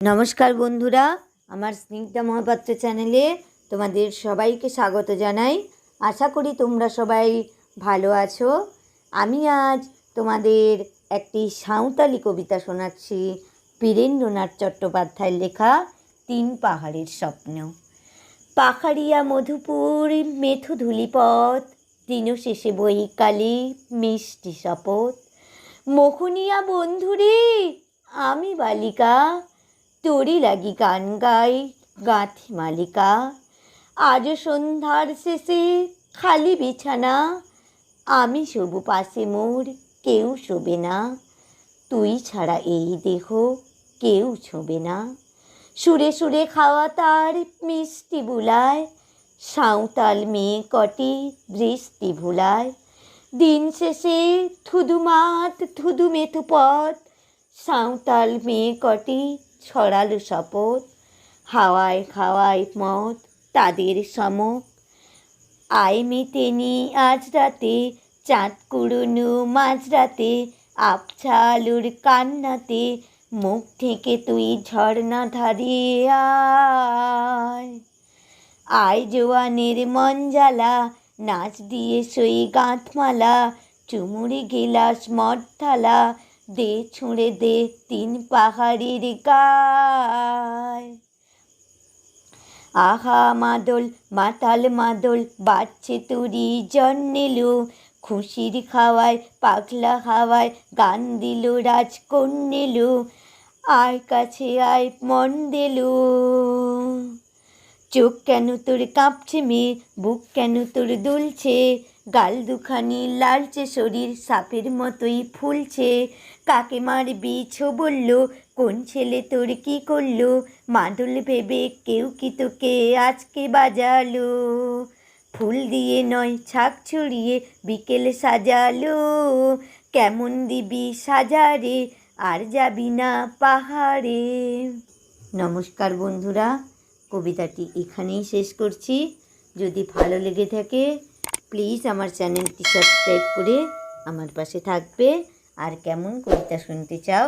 নমস্কার বন্ধুরা, আমার স্নিগ্ধা মহাপাত্র চ্যানেলে তোমাদের সবাইকে স্বাগত জানাই। আশা করি তোমরা সবাই ভালো আছো। আমি আজ তোমাদের একটি সাঁওতালি কবিতা শোনাচ্ছি, বীরেন্দ্রনাথ চট্টোপাধ্যায়ের লেখা তিন পাহাড়ের স্বপ্ন। পাখাড়িয়া মধুপুর মেথু ধুলিপথ, দিন শেষে বৈকালি মিষ্টি শপথ। মোহনিয়া বন্ধুরে, আমি বালিকা তোরই লাগি গান গাই, গাঁথি মালিকা। আজ সন্ধ্যার শেষে খালি বিছানা, আমি শোবো পাশে মোর, কেউ শোবে না। তুই ছাড়া এই দেহ কেউ ছোবে না। সুরে সুরে খাওয়া তার মিষ্টি বুলায়, সাঁওতাল মেয়ে কটি বৃষ্টি ভুলায়। দিন শেষে থুদু মাত, থুদু মেথু পথ, সাঁওতাল মেয়ে কটি ছড়ালো শপথ, হাওয়ায় খাওয়ায় মত তাদের সম আয় মেতেনি আজ রাতে চাঁদ কুড়ুনু মাঝরাতে আবছা আলুর কান্নাতে, মুখ থেকে তুই ঝর্ণা ধারিয়ে আয়। জোয়ানের মন জ্বালা নাচ দিয়ে সই গাঁথমালা চুমুরি গেলাস মদ থালা দে ছুঁড়ে দে তিন পাহাড়ির গায়। আহা মাদল, মাতাল মাদল বাচ্চে তুরি জন্মেলো খুশির খাওয়ায়, পাগলা হাওয়ায় গান দিল রাজ কন্যেলো আয় কাছে আয় মন দিলো। চোখ কেন তোর কাঁপছে মেয়ে বুক কেন তোর দুলছে? গাল দুখানি লালচে শরীর, সাপের মতোই ফুলছে। কাকে মারবি? ছো বলল, কোন ছেলে তোর কি করল? মাদল ভেবে কেউ কি তোকে আজকে বাজালো? ফুল দিয়ে নয় ছাক ছড়িয়ে বিকেলে সাজালো। কেমন দিবি সাজারে, আর যাবি না পাহাড়ে? নমস্কার বন্ধুরা, কবিতাটি এখানেই শেষ করছি। যদি ভালো লেগে থাকে প্লিজ আমার চ্যানেলটি সাবস্ক্রাইব করে আমার পাশে থাকবে। আর কেমন কবিতা শুনতে চাও